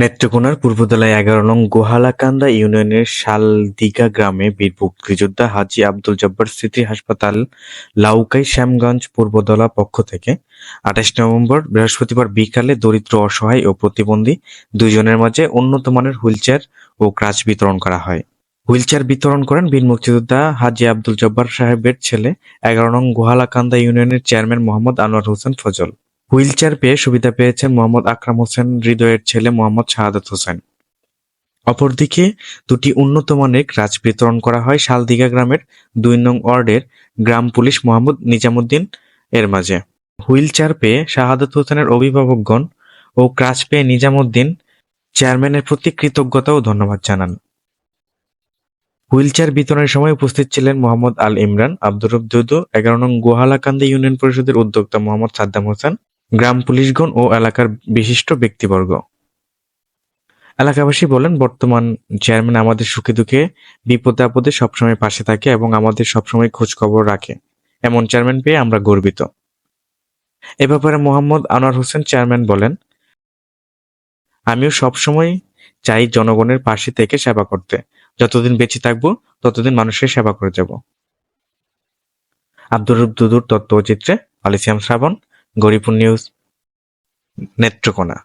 নেত্রকোনার পূর্বদলায় এগারো নং গোহালাকান্দা ইউনিয়নের শালদিঘা গ্রামে বীর মুক্তিযোদ্ধা হাজি আব্দুল জব্বার স্মৃতি হাসপাতাল, লাউকাই শ্যামগঞ্জ পূর্বদলা পক্ষ থেকে আঠাশ নভেম্বর বৃহস্পতিবার বিকালে দরিদ্র, অসহায় ও প্রতিবন্ধী দুজনের মাঝে উন্নত মানের হুইলচেয়ার ও ক্রাচ বিতরণ করা হয়। হুইলচেয়ার বিতরণ করেন বীর মুক্তিযোদ্ধা হাজি আব্দুল জব্বার সাহেবের ছেলে এগারো নং গোহালাকান্দা ইউনিয়নের চেয়ারম্যান মোহাম্মদ আনোয়ার হোসেন ফজল। হুইলচেয়ার পেয়ে সুবিধা পেয়েছেন মোহাম্মদ আকরাম হোসেন, হৃদয়ের ছেলে মোহাম্মদ শাহাদাত হোসেন। অপরদিকে দুটি উন্নত মানের রাজ বিতরণ করা হয় শালদিঘা গ্রামের দুই নং ওয়ার্ডের গ্রাম পুলিশ মোহাম্মদ নিজামুদ্দিন এর মাঝে। হুইলচেয়ার পেয়ে শাহাদাত হোসেনের অভিভাবকগণ ও ক্রাচ পেয়ে নিজামুদ্দিন চেয়ারম্যানের প্রতি কৃতজ্ঞতা ও ধন্যবাদ জানান। হুইলচেয়ার বিতরণের সময় উপস্থিত ছিলেন মোহাম্মদ আল ইমরান, আব্দুর রব দুদু, এগারো নং গোহালাকান্দি ইউনিয়ন পরিষদের উদ্যোক্তা মোহাম্মদ সাদ্দাম হোসেন গ্রাম পুলিশগণ ও এলাকার বিশিষ্ট ব্যক্তিবর্গ। এলাকাবাসী বলেন, বর্তমান চেয়ারম্যান আমাদের সুখে দুঃখে, বিপদে আপদে সবসময় পাশে থাকে এবং আমাদের সবসময় খোঁজ খবর রাখে। এমন চেয়ারম্যান পেয়ে আমরা গর্বিত। এ ব্যাপারে মোহাম্মদ আনোয়ার হোসেন চেয়ারম্যান বলেন, আমিও সবসময় চাই জনগণের পাশে থেকে সেবা করতে। যতদিন বেঁচে থাকব, ততদিন মানুষের সেবা করে যাব। আব্দুর রব দুদুর তত্ত্বচিত্রে, আলিসিয়াম শ্রাবণ গরিপুর নিউজ নেত্রকোনা।